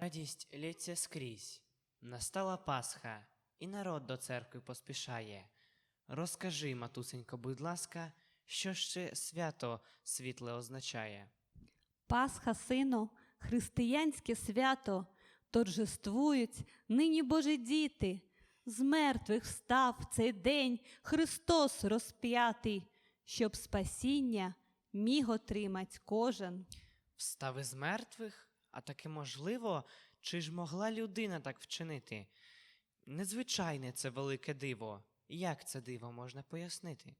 Радість лється скрізь. Настала Пасха, і народ до церкви поспішає. Розкажи, матусенько, будь ласка, що ще свято світле означає. Пасха, сину, християнське свято, торжествують нині Божі діти. З мертвих встав цей день Христос розп'ятий, щоб спасіння міг отримать кожен. Встав із мертвих? А таки можливо, чи ж могла людина так вчинити? Незвичайне це велике диво. Як це диво можна пояснити?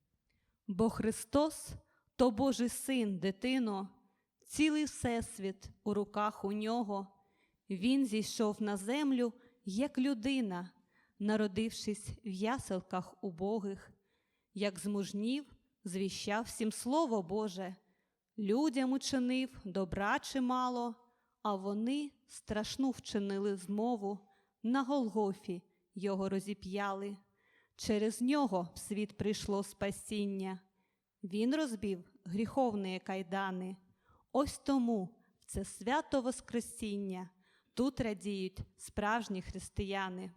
Бо Христос то Божий син, дитино, цілий всесвіт у руках у нього. Він зійшов на землю, як людина, народившись в яселках убогих, як змужнів, звіщав всім слово Боже, людям учинив добра чимало, а вони страшну вчинили змову, на Голгофі його розіп'яли. Через нього в світ прийшло спасіння. Він розбив гріховні кайдани. Ось тому в це свято Воскресіння тут радіють справжні християни.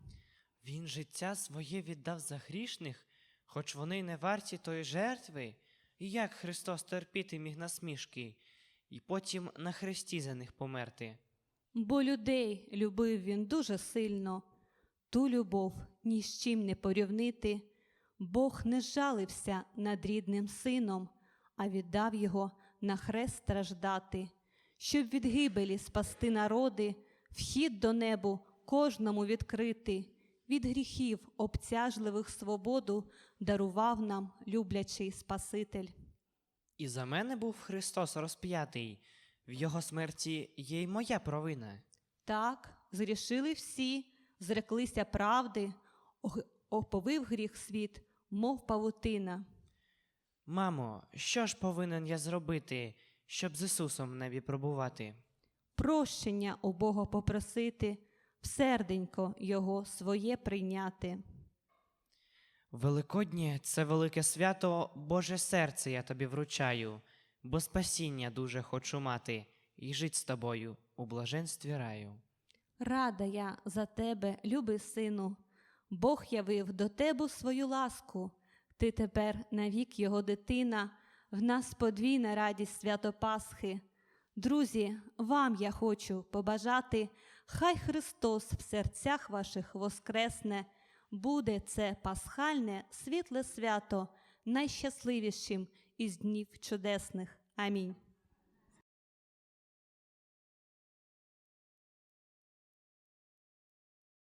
Він життя своє віддав за грішних, хоч вони не варті тої жертви. І як Христос терпіти міг насмішки, і потім на хресті за них померти? Бо людей любив він дуже сильно, ту любов ні з чим не порівнити. Бог не жалився над рідним сином, а віддав його на хрест страждати, щоб від гибелі спасти народи, вхід до небу кожному відкрити, від гріхів обтяжливих свободу дарував нам люблячий Спаситель. І за мене був Христос розп'ятий, в його смерті є й моя провина. Так, зрішили всі, зреклися правди, оповив гріх світ, мов павутина. Мамо, що ж повинен я зробити, щоб з Ісусом в небі пробувати? Прощення у Бога попросити, в серденько Його своє прийняти. Великоднє це велике свято, Боже серце я тобі вручаю, бо спасіння дуже хочу мати і жить з тобою у блаженстві раю. Рада я за тебе, любий сину, Бог явив до тебе свою ласку, ти тепер навік його дитина, в нас подвійна радість свято Пасхи. Друзі, вам я хочу побажати, хай Христос в серцях ваших воскресне, буде це пасхальне світле свято найщасливішим із днів чудесних. Амінь.